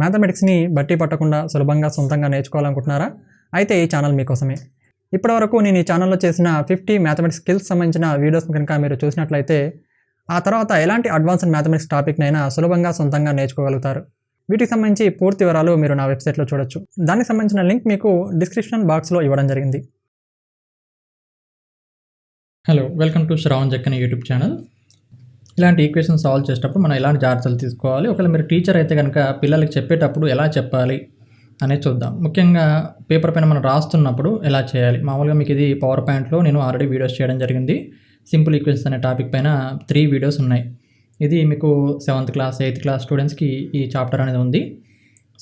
మ్యాథమెటిక్స్ని బట్టి పట్టకుండా సులభంగా సొంతంగా నేర్చుకోవాలనుకుంటున్నారా? అయితే ఈ ఛానల్ మీకోసమే. ఇప్పటివరకు నేను ఈ ఛానల్లో చేసిన ఫిఫ్టీ మ్యాథమెటిక్స్ స్కిల్స్ సంబంధించిన వీడియోస్ కనుక మీరు చూసినట్లయితే ఆ తర్వాత ఎలాంటి అడ్వాన్స్డ్ మ్యాథమెటిక్స్ టాపిక్నైనా సులభంగా సొంతంగా నేర్చుకోగలుగుతారు. వీటికి సంబంధించి పూర్తి వివరాలు మీరు నా వెబ్సైట్లో చూడొచ్చు. దానికి సంబంధించిన లింక్ మీకు డిస్క్రిప్షన్ బాక్స్లో ఇవ్వడం జరిగింది. Hello welcome to Shravan Jakkani YouTube channel ఇలాంటి ఈక్వేషన్ సాల్వ్ చేసేటప్పుడు మనం ఎలాంటి జాగ్రత్తలు తీసుకోవాలి? ఒకవేళ మీరు టీచర్ అయితే కనుక పిల్లలకి చెప్పేటప్పుడు ఎలా చెప్పాలి అనేది చూద్దాం. ముఖ్యంగా పేపర్ పైన మనం రాస్తున్నప్పుడు ఎలా చేయాలి? మామూలుగా మీకు ఇది పవర్ పాయింట్లో నేను ఆల్రెడీ వీడియోస్ చేయడం జరిగింది. సింపుల్ ఈక్వేషన్స్ అనే టాపిక్ పైన త్రీ వీడియోస్ ఉన్నాయి. ఇది మీకు సెవెంత్ క్లాస్ ఎయిత్ క్లాస్ స్టూడెంట్స్కి ఈ చాప్టర్ అనేది ఉంది.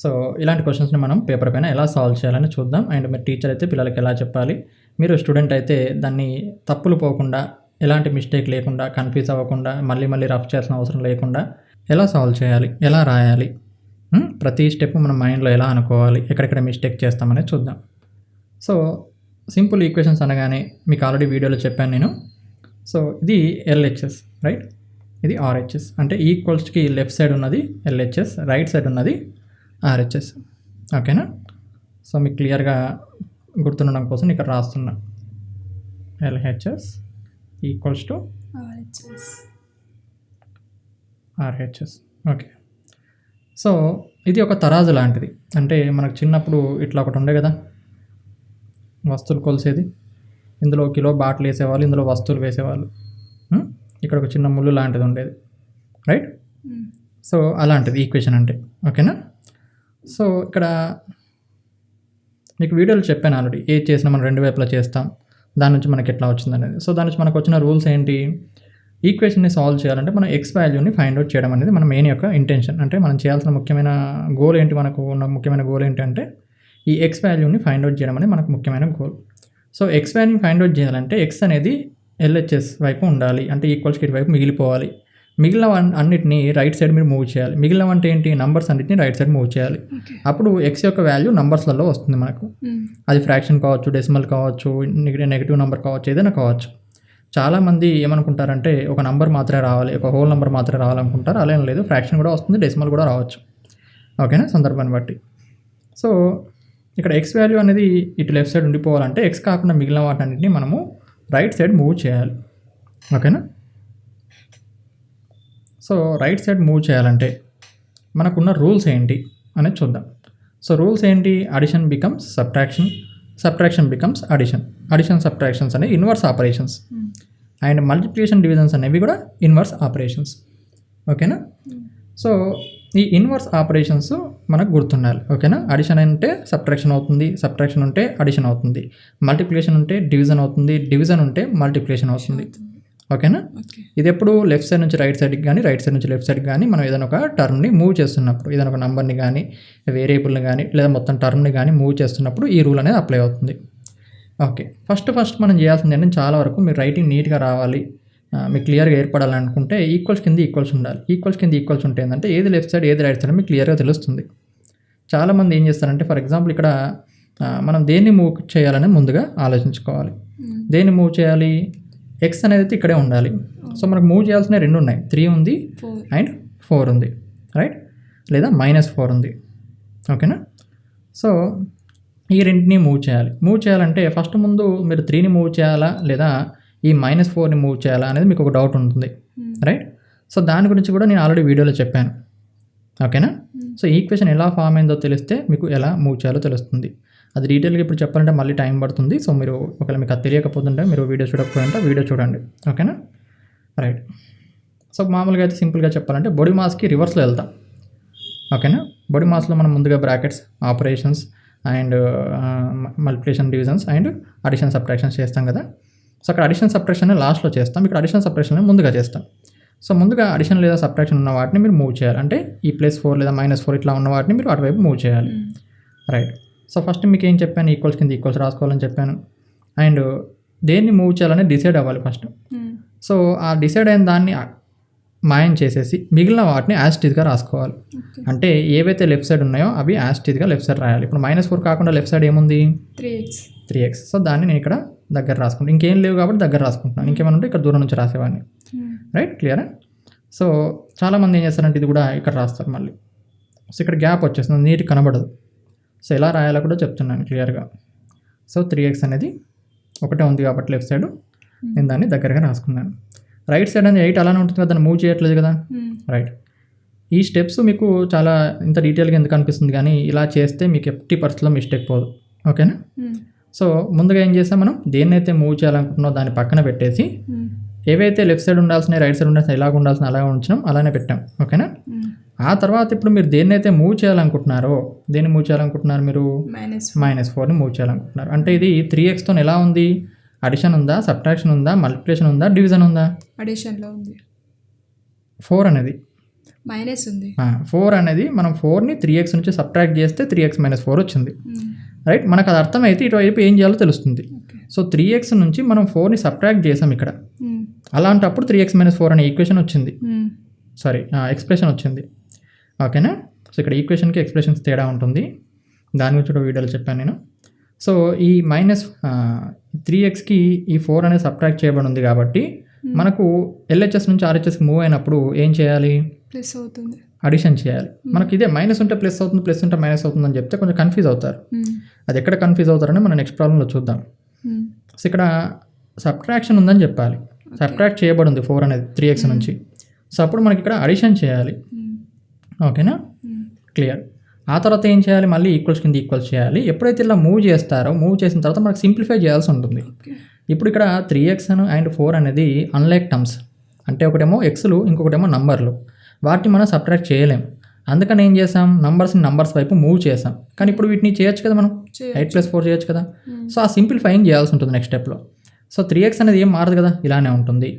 సో ఇలాంటి క్వశ్చన్స్ని మనం పేపర్ పైన ఎలా సాల్వ్ చేయాలని చూద్దాం. అండ్ మీరు టీచర్ అయితే పిల్లలకి ఎలా చెప్పాలి? మీరు స్టూడెంట్ అయితే దాన్ని తప్పులు పోకుండా ఎలాంటి మిస్టేక్ లేకుండా కన్ఫ్యూజ్ అవ్వకుండా మళ్ళీ మళ్ళీ రఫ్ చేయాల్సిన అవసరం లేకుండా ఎలా సాల్వ్ చేయాలి? ఎలా రాయాలి? ప్రతి స్టెప్ మన మైండ్లో ఎలా అనుకోవాలి? ఎక్కడెక్కడ మిస్టేక్ చేస్తామనేది చూద్దాం. సో సింపుల్ ఈక్వేషన్స్ అనగానే మీకు ఆల్రెడీ వీడియోలో చెప్పాను నేను. సో ఇది ఎల్హెచ్ఎస్ రైట్? ఇది ఆర్హెచ్ఎస్. అంటే ఈక్వల్స్కి లెఫ్ట్ సైడ్ ఉన్నది L H S right side ఉన్నది ఆర్హెచ్ఎస్. ఓకేనా? సో మీకు క్లియర్గా గుర్తుండడం కోసం ఇక్కడ రాస్తున్నా. L H S. Equals to. R H S. Okay. So ఇది ఒక తరాజు లాంటిది. అంటే మనకు చిన్నప్పుడు ఇట్లా ఒకటి ఉండే కదా? వస్తువులు కొలిసేది. ఇందులో కిలో బాటిల్ వేసేవాళ్ళు ఇందులో వస్తువులు వేసేవాళ్ళు? ఇక్కడ ఒక చిన్న ముళ్ళు లాంటిది ఉండేది. రైట్. సో అలాంటిది ఈక్వేషన్ అంటే. ఓకేనా? సో ఇక్కడ మీకు వీడియోలో చెప్పాను ఆల్రెడీ. ఏది చేసినా మనం రెండు వైపులా చేస్తాం. దాని నుంచి మనకి ఎట్లా వచ్చింది అనేది సో దాని నుంచి మనకు వచ్చిన రూల్స్ ఏంటి? ఈక్వేషన్ని సాల్వ్ చేయాలంటే మనం ఎక్స్ వాల్యూని ఫైండ్ అవుట్ చేయడం అనేది మన మెయిన్ యొక్క ఇంటెన్షన్. అంటే మనం చేయాల్సిన ముఖ్యమైన గోల్ ఏంటి? మనకు ఉన్న ముఖ్యమైన గోల్ ఏంటంటే ఈ ఎక్స్ వాల్యూని ఫైండ్ అవుట్ చేయడం అనేది మనకు ముఖ్యమైన గోల్. సో ఎక్స్ వాల్యూని ఫైండ్ అవుట్ చేయాలంటే ఎక్స్ అనేది ఎల్హెచ్ఎస్ వైపు ఉండాలి. అంటే ఈక్వల్స్కి ఇటువైపు మిగిలిపోవాలి. మిగిలిన అన్నిటిని రైట్ సైడ్ మీరు మూవ్ చేయాలి. మిగిలిన అంటే ఏంటి? నంబర్స్ అన్నిటిని రైట్ సైడ్ మూవ్ చేయాలి. అప్పుడు ఎక్స్ యొక్క వాల్యూ నంబర్స్లలో వస్తుంది మనకు. Mm. అది ఫ్రాక్షన్ కావచ్చు డెసిమల్ కావచ్చు నెగిటివ్ నెంబర్ కావచ్చు ఏదైనా కావచ్చు. చాలామంది ఏమనుకుంటారంటే ఒక నంబర్ మాత్రమే రావాలి ఒక హోల్ నెంబర్ మాత్రమే రావాలనుకుంటారు. అలా లేదు. ఫ్రాక్షన్ కూడా వస్తుంది డెసిమల్ కూడా రావచ్చు. ఓకేనా సందర్భాన్ని బట్టి. సో ఇక్కడ ఎక్స్ వాల్యూ అనేది ఇటు లెఫ్ట్ సైడ్ ఉండిపోవాలంటే ఎక్స్ కాకుండా మిగిలిన వాటన్నిటిని మనము రైట్ సైడ్ మూవ్ చేయాలి. ఓకేనా సో రైట్ సైడ్ మూవ్ చేయాలంటే మనకున్న రూల్స్ ఏంటి అనేది చూద్దాం. సో రూల్స్ ఏంటి? Addition becomes subtraction subtraction becomes addition addition subtractions అనేవి inverse operations. And multiplication divisions అనేవి కూడా ఇన్వర్స్ ఆపరేషన్స్ ఓకేనా సో ఈ ఇన్వర్స్ ఆపరేషన్స్ మనకు గుర్తుండాలి. ఓకేనా అడిషన్ అంటే సబ్ట్రాక్షన్ అవుతుంది. సబ్ట్రాక్షన్ ఉంటే అడిషన్ అవుతుంది. మల్టిప్లికేషన్ ఉంటే డివిజన్ అవుతుంది. డివిజన్ ఉంటే మల్టిప్లికేషన్ అవుతుంది. ఓకేనా. ఇది ఎప్పుడు లెఫ్ట్ సైడ్ నుంచి రైట్ సైడ్కి కానీ రైట్ సైడ్ నుంచి లెఫ్ట్ సైడ్కి కానీ మనం ఏదైనా ఒక టర్మ్ని మూవ్ చేస్తున్నప్పుడు ఏదైనా ఒక నంబర్ని కానీ వేరియబుల్ని కానీ లేదా మొత్తం టర్మ్ని కానీ మూవ్ చేస్తున్నప్పుడు ఈ రూల్ అనేది అప్లై అవుతుంది. ఓకే. ఫస్ట్ ఫస్ట్ మనం చేయాల్సింది ఏంటంటే చాలా వరకు మీరు రైటింగ్ నీట్గా రావాలి. మీకు క్లియర్గా ఏర్పడాలనుకుంటే ఈక్వల్స్ కింద ఈక్వల్స్ ఉండాలి. ఈక్వల్స్ కింద ఈక్వల్స్ ఉంటే ఏంటంటే ఏది లెఫ్ట్ సైడ్ ఏది రైట్ సైడ్ మీకు క్లియర్గా తెలుస్తుంది. చాలామంది ఏం చేస్తారంటే ఫర్ ఎగ్జాంపుల్ ఇక్కడ మనం దేన్ని మూవ్ చేయాలని ముందుగా ఆలోచించుకోవాలి. Mm. దేన్ని మూవ్ చేయాలి? ఎక్స్ అనేది అయితే ఇక్కడే ఉండాలి. సో మనకు మూవ్ చేయాల్సిన రెండు ఉన్నాయి. త్రీ ఉంది. అండ్ ఫోర్ ఉంది. రైట్ లేదా మైనస్ ఫోర్ ఉంది. ఓకేనా సో ఈ రెంటిని మూవ్ చేయాలి. మూవ్ చేయాలంటే ఫస్ట్ ముందు మీరు త్రీని మూవ్ చేయాలా? లేదా ఈ మైనస్ ఫోర్ని మూవ్ చేయాలా? అనేది మీకు ఒక డౌట్ ఉంటుంది. రైట్ సో దాని గురించి కూడా నేను ఆల్రెడీ వీడియోలో చెప్పాను. ఓకేనా సో ఈక్వేషన్ ఎలా ఫామ్ అయిందో తెలిస్తే మీకు ఎలా మూవ్ చేయాలో తెలుస్తుంది. అది డీటెయిల్గా ఇప్పుడు చెప్పాలంటే మళ్ళీ టైం పడుతుంది. సో మీరు ఒకవేళ మీకు అది తెలియకపోతుంటే మీరు వీడియో చూడకపోయింటే వీడియో చూడండి. ఓకేనా? రైట్. సో మామూలుగా అయితే సింపుల్గా చెప్పాలంటే బాడీ మాస్కి రివర్స్లో వెళ్తాం. ఓకేనా? బాడీ మాస్లో మనం ముందుగా brackets operations and multiplication divisions and addition subtractions చేస్తాం కదా. సో అక్కడ అడిషన్ సబ్ట్రాక్షన్ లాస్ట్లో చేస్తాం. ఇక్కడ అడిషన్ సబ్ట్రాక్షన్ ముందుగా చేస్తాం. సో ముందుగా అడిషన్ లేదా సబ్ట్రాక్షన్ ఉన్న వాటిని మీరు మూవ్ చేయాలి. అంటే ఈ ప్లస్ ఫోర్ లేదా మైనస్ ఫోర్ ఇట్లా ఉన్న వాటిని మీరు అటువైపు మూవ్ చేయాలి. రైట్ సో ఫస్ట్ మీకు ఏం చెప్పాను? ఈక్వల్స్ కింద ఈక్వల్స్ రాసుకోవాలని చెప్పాను. అండ్ దేన్ని మూవ్ చేయాలని డిసైడ్ అవ్వాలి ఫస్ట్ Mm. సో ఆ డిసైడ్ అయిన దాన్ని మాయం చేసేసి మిగిలిన వాటిని యాస్టీజ్గా రాసుకోవాలి. అంటే ఏవైతే లెఫ్ట్ సైడ్ ఉన్నాయో అవి యాస్టీజ్గా లెఫ్ట్ సైడ్ రాయాలి. ఇప్పుడు మైనస్ ఫోర్ కాకుండా లెఫ్ట్ సైడ్ ఏముంది? 3x. త్రీ ఎక్స్ సో దాన్ని నేను ఇక్కడ దగ్గర రాసుకుంటాను ఇంకేం లేవు కాబట్టి దగ్గర రాసుకుంటున్నాను. ఇంకేమైనా ఉంటే ఇక్కడ దూరం నుంచి రాసేవాడిని. రైట్ క్లియరా సో చాలామంది ఏం చేస్తారంటే ఇది కూడా ఇక్కడ రాస్తారు మళ్ళీ. సో ఇక్కడ గ్యాప్ వచ్చేస్తుంది. నీట్ కనబడదు. సో ఎలా రాయాలో కూడా చెప్తున్నాను క్లియర్గా. సో త్రీ ఎక్స్ అనేది ఒకటే ఉంది కాబట్టి లెఫ్ట్ సైడ్ నేను దాన్ని దగ్గరగా రాసుకున్నాను. రైట్ సైడ్ అనేది ఎయిట్ అలానే ఉంటుంది కదా దాన్ని మూవ్ చేయట్లేదు కదా? రైట్. ఈ స్టెప్స్ మీకు చాలా ఇంత డీటెయిల్గా ఎందుకు అనిపిస్తుంది కానీ ఇలా చేస్తే మీకు ఎట్టి పరిస్థితుల్లో మిస్టేక్ పోదు. ఓకేనా? సో ముందుగా ఏం చేస్తాం మనం? దేన్నైతే మూవ్ చేయాలనుకుంటున్నామో దాన్ని పక్కన పెట్టేసి ఏవైతే లెఫ్ట్ సైడ్ ఉండాల్సిన రైట్ సైడ్ ఉండాల్సిన ఎలాగ ఉండాల్సిన అలాగే ఉంచినాం అలానే పెట్టాం. ఓకేనా? ఆ తర్వాత ఇప్పుడు మీరు దేన్నైతే మూవ్ చేయాలనుకుంటున్నారో దేన్ని మూవ్ చేయాలనుకుంటున్నారు మీరు? మైనస్ మైనస్ ఫోర్ని మూవ్ చేయాలనుకుంటున్నారు. అంటే ఇది త్రీ ఎక్స్తో ఎలా ఉంది? అడిషన్ ఉందా? సబ్ట్రాక్షన్ ఉందా? మల్టిప్లికేషన్ ఉందా? డివిజన్ ఉందా? అడిషన్లో ఉంది. ఫోర్ అనేది. మైనస్ ఉంది. ఫోర్ అనేది మనం ఫోర్ని త్రీ ఎక్స్ నుంచి సబ్ట్రాక్ట్ చేస్తే త్రీ ఎక్స్ మైనస్ ఫోర్ వచ్చింది. రైట్ మనకు అది అర్థమైతే ఇటువైపు ఏం చేయాలో తెలుస్తుంది. సో త్రీ ఎక్స్ నుంచి మనం ఫోర్ని సబ్ట్రాక్ట్ చేసాం ఇక్కడ. అలాంటప్పుడు త్రీ ఎక్స్ మైనస్ ఫోర్ అనే ఈక్వేషన్ వచ్చింది. సారీ ఎక్స్ప్రెషన్ వచ్చింది. ఓకేనా సో ఇక్కడ ఈక్వేషన్కి ఎక్స్ప్రెషన్స్ తేడా ఉంటుంది. దాని గురించి కూడా వీడియోలో చెప్పాను నేను. సో ఈ మైనస్ త్రీ ఎక్స్కి ఈ ఫోర్ అనేది సబ్ట్రాక్ట్ చేయబడి ఉంది కాబట్టి మనకు ఎల్హెచ్ఎస్ నుంచి ఆర్హెచ్ఎస్కి మూవ్ అయినప్పుడు ఏం చేయాలి? ప్లస్ అవుతుంది. అడిషన్ చేయాలి. మనకి ఇదే మైనస్ ఉంటే ప్లస్ అవుతుంది ప్లస్ ఉంటే మైనస్ అవుతుంది అని చెప్తే కొంచెం కన్ఫ్యూజ్ అవుతారు. అది ఎక్కడ కన్ఫ్యూజ్ అవుతారని మనం నెక్స్ట్ ప్రాబ్లంలో చూద్దాం. సో ఇక్కడ సబ్ట్రాక్షన్ ఉందని చెప్పాలి. సబ్ట్రాక్ట్ చేయబడి ఉంది ఫోర్ అనేది త్రీ ఎక్స్ నుంచి. సో అప్పుడు మనకి ఇక్కడ అడిషన్ చేయాలి. ఓకేనా క్లియర్ ఆ తర్వాత ఏం చేయాలి? మళ్ళీ ఈక్వల్స్ కింద ఈక్వల్స్ చేయాలి. ఎప్పుడైతే ఇలా మూవ్ చేస్తారో మూవ్ చేసిన తర్వాత మనకు సింప్లిఫై చేయాల్సి ఉంటుంది. ఇప్పుడు ఇక్కడ త్రీ ఎక్స్ అండ్ ఫోర్ అనేది అన్లైక్ టర్మ్స్ అంటే ఒకటేమో ఎక్స్లు ఇంకొకటేమో నంబర్లు వాటిని మనం సబ్ట్రాక్ట్ చేయలేం. అందుకని ఏం చేసాం? నంబర్స్ని నంబర్స్ వైపు మూవ్ చేసాం. కానీ ఇప్పుడు వీటిని చేయొచ్చు కదా మనం. ఎయిట్ ప్లస్ ఫోర్ చేయొచ్చు కదా? సో ఆ సింప్లిఫైయింగ్ చేయాల్సి ఉంటుంది నెక్స్ట్ స్టెప్లో సో త్రీ ఎక్స్ అనేది ఏం మారదు కదా ఇలానే ఉంటుంది.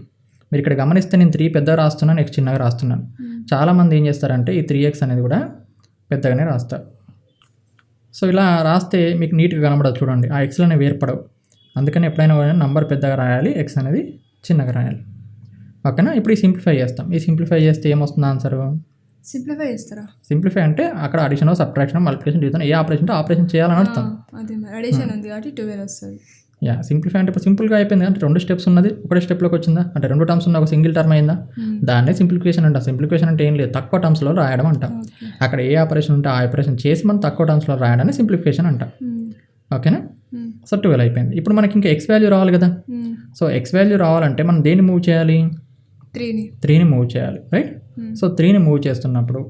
మీరు ఇక్కడ గమనిస్తే నేను త్రీ పెద్దగా రాస్తున్నాను నెక్స్ట్ చిన్నగా రాస్తున్నాను. చాలామంది ఏం చేస్తారంటే ఈ త్రీ ఎక్స్ అనేది కూడా పెద్దగానే రాస్తారు. సో ఇలా రాస్తే మీకు నీట్గా కనబడదు చూడండి ఆ ఎక్స్లు అనేవి ఏర్పడవు. అందుకని ఎప్పుడైనా నంబర్ పెద్దగా రాయాలి ఎక్స్ అనేది చిన్నగా రాయాలి. ఓకేనా? ఇప్పుడు ఈ సింప్లిఫై చేస్తాం. ఈ సింప్లిఫై చేస్తే ఏమొస్తుంది ఆన్సర్ సింప్లిఫై చేస్తారా? సింప్లిఫై అంటే అక్కడ అడిషన్ సబ్ట్రాక్షన్ మల్టిప్లికేషన్ డివిజన్ ఏ ఆపరేషన్ ఆపరేషన్ చేయాలని అర్థం. అదే అడిషన్ ఉంది కాబట్టి ట్వెల్వ్ వస్తుంది. యా సింప్లిఫై అంటే ఇప్పుడు సింపుల్గా అయిపోయింది అంటే రెండు స్టెప్స్ ఉన్నది ఒకటే స్టెప్లోకి వచ్చిందా? అంటే రెండు టర్మ్స్ ఉన్న ఒక సింగిల్ టర్మ్ అయిందా? దాన్నే సింప్లిఫికేషన్ అంటాం సింప్లిఫికేషన్ అంటే ఏం లేదు తక్కువ టర్మ్స్లో రాయడం అంటాం. అక్కడ ఏ ఆపరేషన్ ఉంటే ఆ ఆపరేషన్ చేసి మనం తక్కువ టర్మ్స్లో రాయడాన్ని సింప్లిఫికేషన్ అంటాం. ఓకేనా సో ట్వెల్వ్ అయిపోయింది. ఇప్పుడు మనకి ఇంకా ఎక్స్ వాల్యూ రావాలి కదా. సో ఎక్స్ వాల్యూ రావాలంటే మనం దేన్ని మూవ్ చేయాలి? త్రీని త్రీని మూవ్ చేయాలి రైట్ సో త్రీని మూవ్ చేస్తున్నప్పుడు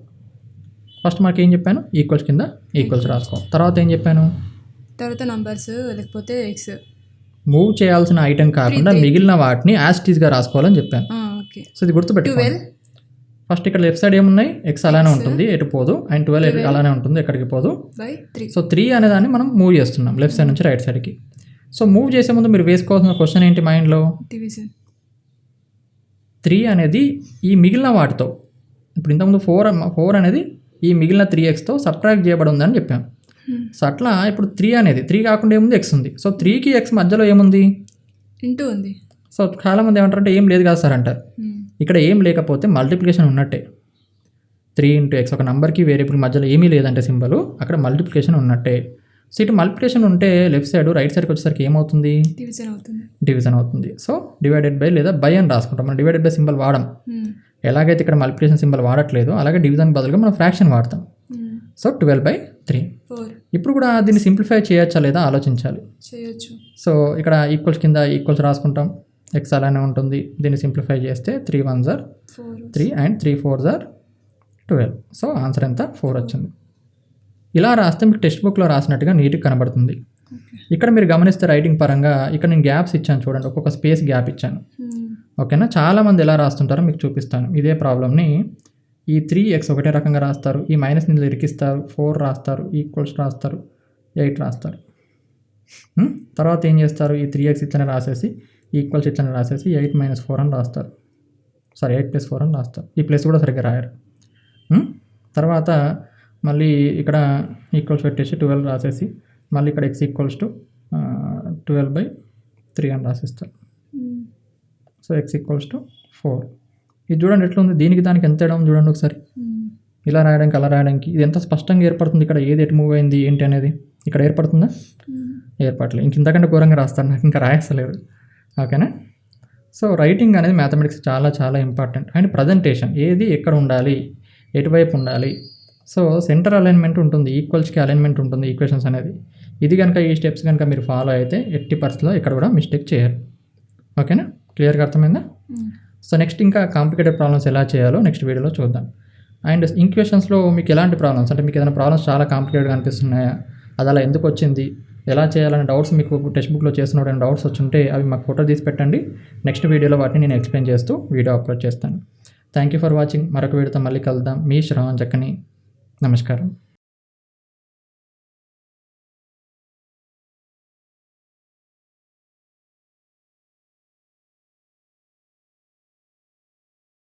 ఫస్ట్ మనకి ఏం చెప్పాను? ఈక్వల్స్ కింద ఈక్వల్స్ రాసుకో. తర్వాత ఏం చెప్పాను? తర్వాత నంబర్స్ లేకపోతే ఎక్స్ మూవ్ చేయాల్సిన ఐటెం కాకుండా మిగిలిన వాటిని యాస్టీస్గా రాసుకోవాలని చెప్పాను. సో ఇది గుర్తుపెట్టుకోండి. ట్వెల్వ్ ఫస్ట్ ఇక్కడ లెఫ్ట్ సైడ్ ఏమున్నాయి? ఎక్స్ అలానే ఉంటుంది ఎటు పోదు. అండ్ ట్వెల్వ్ అలానే ఉంటుంది ఎక్కడికి పోదు. సో త్రీ అనే దాన్ని మనం మూవ్ చేస్తున్నాం లెఫ్ట్ సైడ్ నుంచి రైట్ సైడ్కి సో మూవ్ చేసే ముందు మీరు వేసుకోవాల్సిన క్వశ్చన్ ఏంటి మైండ్లో త్రీ అనేది ఈ మిగిలిన వాటితో ఇప్పుడు ఇంతకుముందు ఫోర్ ఫోర్ అనేది ఈ మిగిలిన త్రీ ఎక్స్తో సబ్ట్రాక్ట్ చేయబడి ఉందని చెప్పాం సో అట్లా ఇప్పుడు త్రీ అనేది త్రీ కాకుండా ఏముంది? ఎక్స్ ఉంది. సో త్రీకి ఎక్స్ మధ్యలో ఏముంది? ఇంటూ ఉంది. సో చాలామంది ఏమంటారంటే ఏం లేదు కదా సార్ అంటారు ఇక్కడ ఏం లేకపోతే మల్టిప్లికేషన్ ఉన్నట్టే. త్రీ ఇంటూ ఎక్స్ ఒక నెంబర్కి వేరియబుల్ మధ్యలో ఏమీ లేదంటే సింబల్ అక్కడ మల్టిప్లికేషన్ ఉన్నట్టే. సో ఇటు మల్టిప్లికేషన్ ఉంటే లెఫ్ట్ సైడ్ రైట్ సైడ్కి వచ్చేసరికి ఏమవుతుంది? డివిజన్ అవుతుంది. డివిజన్ అవుతుంది. సో డివైడెడ్ బై లేదా బై అని రాసుకుంటాం. మనం డివైడెడ్ బై సింబల్ వాడం. ఎలాగైతే ఇక్కడ మల్టిప్లికేషన్ సింబల్ వాడట్లేదు అలాగే డివిజన్ బదులుగా మనం ఫ్రాక్షన్ వాడతాం. సో ట్వెల్వ్ బై త్రీ ఇప్పుడు కూడా దీన్ని సింప్లిఫై చేయొచ్చా లేదా ఆలోచించాలి? చేయొచ్చు. సో ఇక్కడ ఈక్వల్స్ కింద ఈక్వల్స్ రాసుకుంటాం. ఎక్స్ అలానే ఉంటుంది. దీన్ని సింప్లిఫై చేస్తే three one jar three and three four jar twelve so answer ఎంత? ఫోర్ వచ్చింది. ఇలా రాస్తే మీకు టెక్స్ట్ బుక్లో రాసినట్టుగా నీట్గా కనబడుతుంది. ఇక్కడ మీరు గమనిస్తే రైటింగ్ పరంగా ఇక్కడ నేను గ్యాప్స్ ఇచ్చాను చూడండి. ఒక్కొక్క స్పేస్ గ్యాప్ ఇచ్చాను. ఓకేనా చాలామంది ఎలా రాస్తుంటారో మీకు చూపిస్తాను. ఇదే ప్రాబ్లమ్ని ఈ త్రీ ఎక్స్ ఒకటే రకంగా రాస్తారు. ఈ మైనస్ నిందులు ఇరికిస్తారు. ఫోర్ రాస్తారు. ఈక్వల్స్ రాస్తారు. ఎయిట్ రాస్తారు? తర్వాత ఏం చేస్తారు? ఈ త్రీ ఎక్స్ ఇట్లనే రాసేసి ఈక్వల్స్ ఇట్లనే రాసేసి ఎయిట్ మైనస్ ఫోర్ అని రాస్తారు. సారీ ఎయిట్ ప్లస్ ఫోర్ అని రాస్తారు. ఈ ప్లస్ కూడా సరిగ్గా రాయరు? తర్వాత మళ్ళీ ఇక్కడ ఈక్వల్స్ పెట్టేసి ట్వెల్వ్ రాసేసి మళ్ళీ ఇక్కడ x equals to twelve by three అని రాసిస్తారు. So x equals to four. ఇది చూడండి ఎట్లా ఉంది దీనికి దానికి ఎంత తేడా ఉంది చూడండి ఒకసారి. ఇలా రాయడానికి అలా రాయడానికి ఇది ఎంత స్పష్టంగా ఏర్పడుతుంది? ఇక్కడ ఏది ఎటు మూవ్ అయింది ఏంటి అనేది ఇక్కడ ఏర్పడుతుందా? ఏర్పడలేదు ఇంక ఇంతకంటే ఘోరంగా రాస్తాను నాకు ఇంకా రాయస్తలేదు. ఓకేనా? సో రైటింగ్ అనేది మ్యాథమెటిక్స్ చాలా చాలా ఇంపార్టెంట్ అండ్ ప్రజెంటేషన్ ఏది ఎక్కడ ఉండాలి ఎటువైపు ఉండాలి? సో సెంటర్ అలైన్మెంట్ ఉంటుంది ఈక్వల్స్కి అలైన్మెంట్ ఉంటుంది ఈక్వేషన్స్ అనేది. ఇది కనుక ఈ స్టెప్స్ కనుక మీరు ఫాలో అయితే ఎట్టి పరిస్థితుల్లో ఇక్కడ కూడా మిస్టేక్ చేయరు. ఓకేనా? క్లియర్గా అర్థమైందా? సో నెక్స్ట్ ఇంకా కాంప్లికేటెడ్ ప్రాబ్లమ్స్ ఎలా చేయాలో నెక్స్ట్ వీడియోలో చూద్దాం. అండ్ ఇంక్వేషన్స్లో మీకు ఎలాంటి ప్రాబ్లమ్స్? అంటే మీకు ఏదైనా ప్రాబ్లమ్స్ చాలా కాంప్లికేటెడ్గా అనిపిస్తున్నాయా? అది అలా ఎందుకు వచ్చింది? ఎలా చేయాలనే డౌట్స్ మీకు టెక్స్ట్ బుక్లో చేస్తున్న డౌట్స్ వచ్చుంటే అవి మాకు ఫోటో తీసి పెట్టండి. నెక్స్ట్ వీడియోలో వాటిని నేను ఎక్స్ప్లెయిన్ చేస్తూ వీడియో అప్లోడ్ చేస్తాను. Thank you for watching. మరొక వీడియోతో మళ్ళీ కలుద్దాం. మీ శ్రవణ్ చక్కని. నమస్కారం.